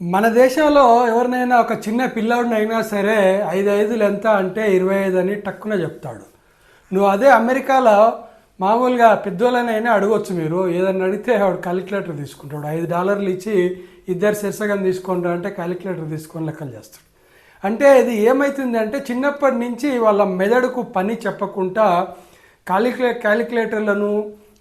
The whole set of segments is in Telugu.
మన దేశంలో ఎవరినైనా ఒక చిన్న పిల్లాడిని అయినా సరే ఐదు ఐదులు ఎంత అంటే ఇరవై ఐదు అని టక్కున చెప్తాడు. నువ్వు అదే అమెరికాలో మామూలుగా పెద్దోళ్ళనైనా అడగొచ్చు మీరు. ఏదన్నా అడిగితే వాడు క్యాలిక్యులేటర్ తీసుకుంటాడు. ఐదు డాలర్లు ఇచ్చి ఇద్దరు శీర్షకం తీసుకుంటా అంటే క్యాలిక్యులేటర్ తీసుకొని లెక్కలు చేస్తాడు. అంటే ఇది ఏమవుతుంది అంటే చిన్నప్పటి నుంచి వాళ్ళ మెదడుకు పని చెప్పకుండా క్యాలిక్యులే క్యాలిక్యులేటర్లను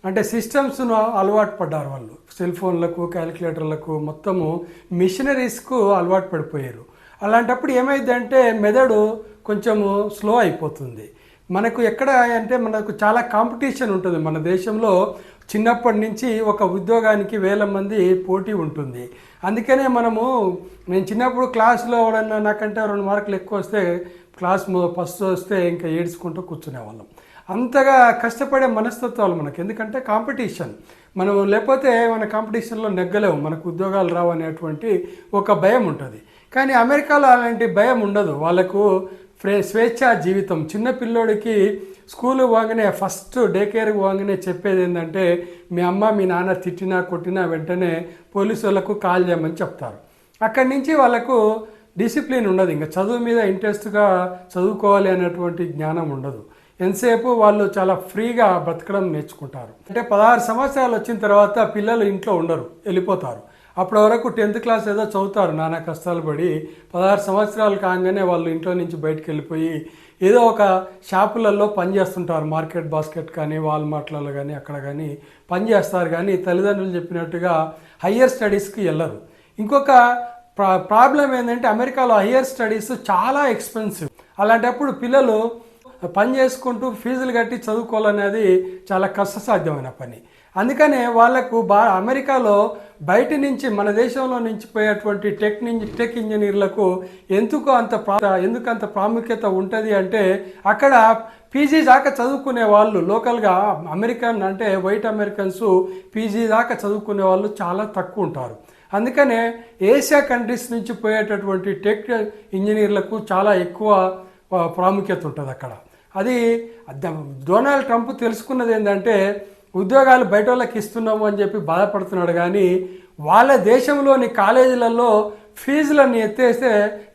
అంటే సిస్టమ్స్ను అలవాటు పడ్డారు వాళ్ళు. సెల్ ఫోన్లకు క్యాలిక్యులేటర్లకు మొత్తము మిషనరీస్కు అలవాటు పడిపోయారు. అలాంటప్పుడు ఏమైందంటే మెదడు కొంచెము స్లో అయిపోతుంది. మనకు ఎక్కడ అంటే మనకు చాలా కాంపిటీషన్ ఉంటుంది. మన దేశంలో చిన్నప్పటి నుంచి ఒక ఉద్యోగానికి వేల మంది పోటీ ఉంటుంది. అందుకనే మనము నేను చిన్నప్పుడు క్లాస్లో ఎవడన్నా నాకంటే రెండు మార్కులు ఎక్కువ వస్తే క్లాస్ ఫస్ట్ వస్తే ఇంకా ఏడ్చుకుంటూ కూర్చునేవాళ్ళం. అంతగా కష్టపడే మనస్తత్వాలు మనకి. ఎందుకంటే కాంపిటీషన్. మనం లేకపోతే మన కాంపిటీషన్లో నెగ్గలేము. మనకు ఉద్యోగాలు రావు అనేటువంటి ఒక భయం ఉంటుంది. కానీ అమెరికాలో అలాంటి భయం ఉండదు. వాళ్ళకు ఫ్రే స్వేచ్ఛా జీవితం. చిన్న పిల్లోడికి స్కూల్ పోగానే ఫస్ట్ డే కేర్ పోగానే చెప్పేది ఏంటంటే మీ అమ్మ మీ నాన్న తిట్టినా కొట్టినా వెంటనే పోలీసు వాళ్ళకు కాల్ చేయమని చెప్తారు. అక్కడి నుంచి వాళ్ళకు డిసిప్లిన్ ఉండదు. ఇంకా చదువు మీద ఇంట్రెస్ట్గా చదువుకోవాలి అనేటువంటి జ్ఞానం ఉండదు. ఎంతసేపు వాళ్ళు చాలా ఫ్రీగా బ్రతకడం నేర్చుకుంటారు. అంటే పదహారు సంవత్సరాలు వచ్చిన తర్వాత పిల్లలు ఇంట్లో ఉండరు వెళ్ళిపోతారు. అప్పటి వరకు టెన్త్ క్లాస్ ఏదో చదువుతారు నానా కష్టాలు పడి. పదహారు సంవత్సరాలు కాగానే వాళ్ళు ఇంట్లో నుంచి బయటకు వెళ్ళిపోయి ఏదో ఒక షాపులలో పనిచేస్తుంటారు మార్కెట్ బాస్కెట్ కానీ వాల్మార్ట్లలో కానీ అక్కడ కానీ పని చేస్తారు. కానీ తల్లిదండ్రులు చెప్పినట్టుగా హయ్యర్ స్టడీస్కి వెళ్ళరు. ఇంకొక ప్రా ప్రాబ్లం ఏంటంటే అమెరికాలో హయ్యర్ స్టడీస్ చాలా ఎక్స్పెన్సివ్. అలాంటప్పుడు పిల్లలు పని చేసుకుంటూ ఫీజులు కట్టి చదువుకోవాలనేది చాలా కష్టసాధ్యమైన పని. అందుకనే వాళ్ళకు బా అమెరికాలో బయట నుంచి మన దేశంలో నుంచి పోయేటువంటి టెక్ టెక్ ఇంజనీర్లకు ఎందుకు అంత ప్రా ఎందుకు అంత ప్రాముఖ్యత ఉంటుంది అంటే అక్కడ పీజీ దాకా చదువుకునే వాళ్ళు లోకల్గా అమెరికన్ అంటే వైట్ అమెరికన్స్ పీజీ దాకా చదువుకునే వాళ్ళు చాలా తక్కువ ఉంటారు. అందుకనే ఏషియా కంట్రీస్ నుంచి పోయేటటువంటి టెక్ ఇంజనీర్లకు చాలా ఎక్కువ ప్రాముఖ్యత ఉంటుంది అక్కడ అది డొనాల్డ్ ట్రంప్ తెలుసుకున్నది ఏంటంటే ఉద్యోగాలు బయట వాళ్ళకి ఇస్తున్నాము అని చెప్పి బాధపడుతున్నాడు కానీ వాళ్ళ దేశంలోని కాలేజీలలో ఫీజులను ఎత్తేస్తే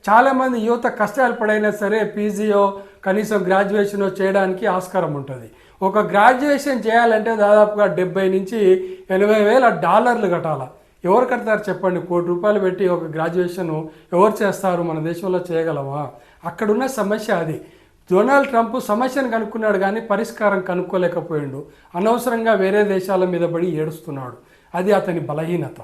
చాలామంది యువత కష్టాలు పడైనా సరే పీజీయో కనీసం గ్రాడ్యుయేషనో చేయడానికి ఆస్కారం ఉంటుంది. ఒక గ్రాడ్యుయేషన్ చేయాలంటే దాదాపుగా డెబ్బై నుంచి ఎనభై వేల డాలర్లు కట్టాలి. ఎవరు కడతారు చెప్పండి? కోటి రూపాయలు పెట్టి ఒక గ్రాడ్యుయేషన్ ఎవరు చేస్తారు? మన దేశంలో చేయగలమా? అక్కడున్న సమస్య అది. డొనాల్డ్ ట్రంప్ సమస్యను కనుక్కున్నాడు కానీ పరిష్కారం కనుక్కోలేకపోయిండు. అనవసరంగా వేరే దేశాల మీద పడి ఏడుస్తున్నాడు. అది అతని బలహీనత.